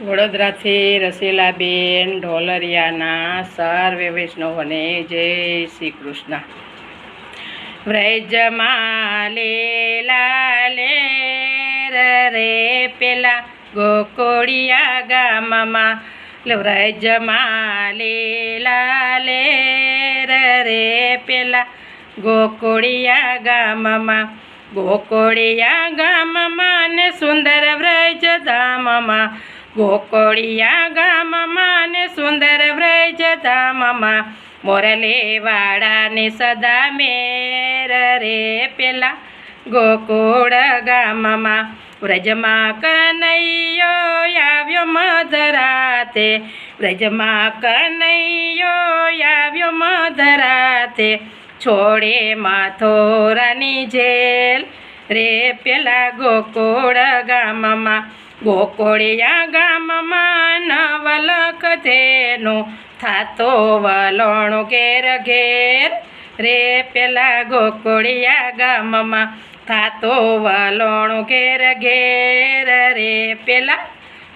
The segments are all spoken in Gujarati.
વડોદરાથી રસીલાબેન ઢોલરિયાના સર્વે વૈષ્ણવને જય શ્રી કૃષ્ણ. વ્રજમાં લેલા રે પેલા ગોકોળિયા ગામમાં. વ્રજમાં લેલા રે પેલા ગોકોળિયા ગામમાં. ગોકોળિયા ગામમાં ને સુંદર વ્રજ ધામમાં. ગોકોળિયા ગામમાં ને સુંદર વ્રજ ધામમાં મોરલે સદા મેર રે પેલા ગોકુળ ગામમાં વ્રજમાં કનૈયો આવ્યો મધરાતે, વ્રજમાં કનૈયો આવ્યો મધરાતે, છોડે માથોરાની જેલ રે પેલા ગોકુળ ગામમાં, ગોકોળિયા ગામમાં નવલખ તેનો થાતો વલોણો ઘેર ઘેર. રે પેલા ગોકોળિયા ગામમાં થાતો વલોણો ઘેર ઘેર. રે પેલા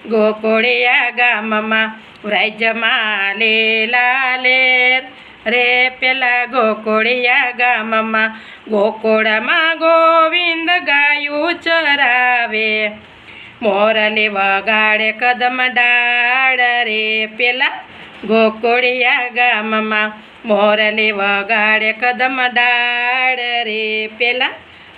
ગોકોળિયા ગામમાં રાજ્યમાં લેલા લેર. રે પેલા ગોકોળિયા ગામમાં, ગોકોળમાં ગોવિંદ ગાયું ચરાવે. મોરલે વગાડે કદમ ડાળ રે પેલા ગોકોળિયા ગામમાં, મોરલે વગાડે કદમ ડાળ રે પેલા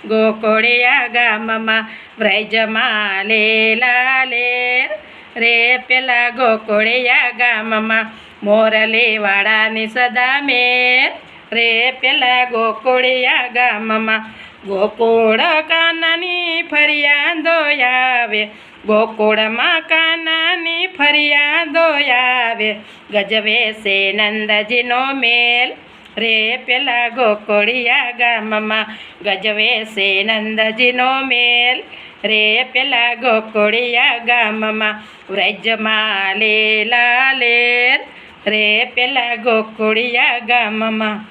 ગોકોળિયા ગામમાં. વ્રજમાં લેલા લેર રે પેલા ગોકોળિયા ગામમાં મોરલે વાળાની સદા મેર. રે પેલા ગોકોળિયા ગામમાં ગોકુળ કાનાની ફરિયાદો આવે. ગોકુળમાં કાનાની ફરિયાદો આવે. ગજવે છે નંદજીનો મેલ. રે પેલા ગોકોળિયા ગામમાં ગજવે છે નંદજીનો મેલ. રે પેલા ગોકુળિયા ગામમાં વ્રજમાં લેલા લેર રે પેલા ગોકુળિયા ગામમાં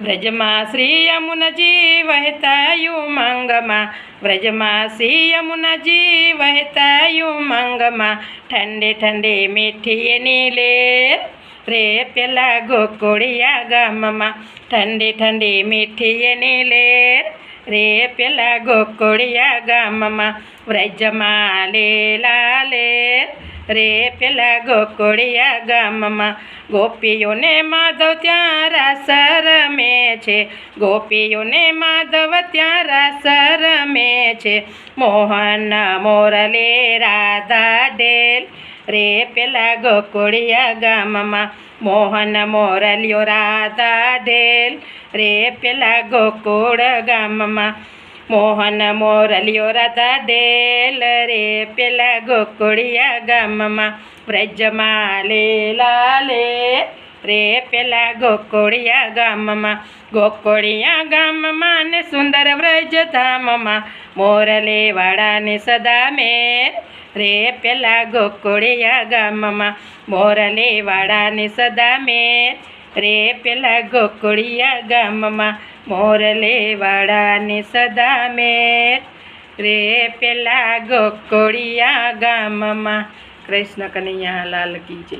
વ્રજમાં શ્રી યમુનજી વહેતા યુમંગમાં વ્રજમાં શ્રી યમુનજી વહેતા યુમંગમાં ઠંડે ઠંડે મીઠી એની લેર રે પેલા ગોકુળિયા ગામમાં ઠંડી ઠંડી મીઠી એની લેર રે પેલા ગોકુળિયા ગામમાં વ્રજમાં લેલા લેર રે પેલા ગોકુળિયા ગામમાં ગોપીઓને માધવ ત્યાં રાસ રમે છે ગોપીઓને માધવ ત્યાં રાસ રમે છે મોહન મોરલે રાધા ડેલ રે પેલા ગોકુળિયા ગામમાં મોહન મોરલિયો રાધા ઢેલ. રે પેલા ગોકુળ ગામમાં મોહન મોરલિયો રાધા ઢેલ. રે પેલા ગોકુળિયા ગામમાં વ્રજમાં લેલા લે રે પેલા ગોકુળિયા ગામમાં ગોકુળિયા ગામમાં ને સુંદર વ્રજ ધામમાં મોરલે સદા મેર. રે પેલા ગોકુળિયા ગામમાં મોરલે વાળાને સદા મેર. રે પેલા ગોકુળિયા ગામમાં મોરલે વાળાને સદા મેર. રે પેલા ગોકુળિયા ગામમાં, કૃષ્ણ કનૈયા લાલ કી જય.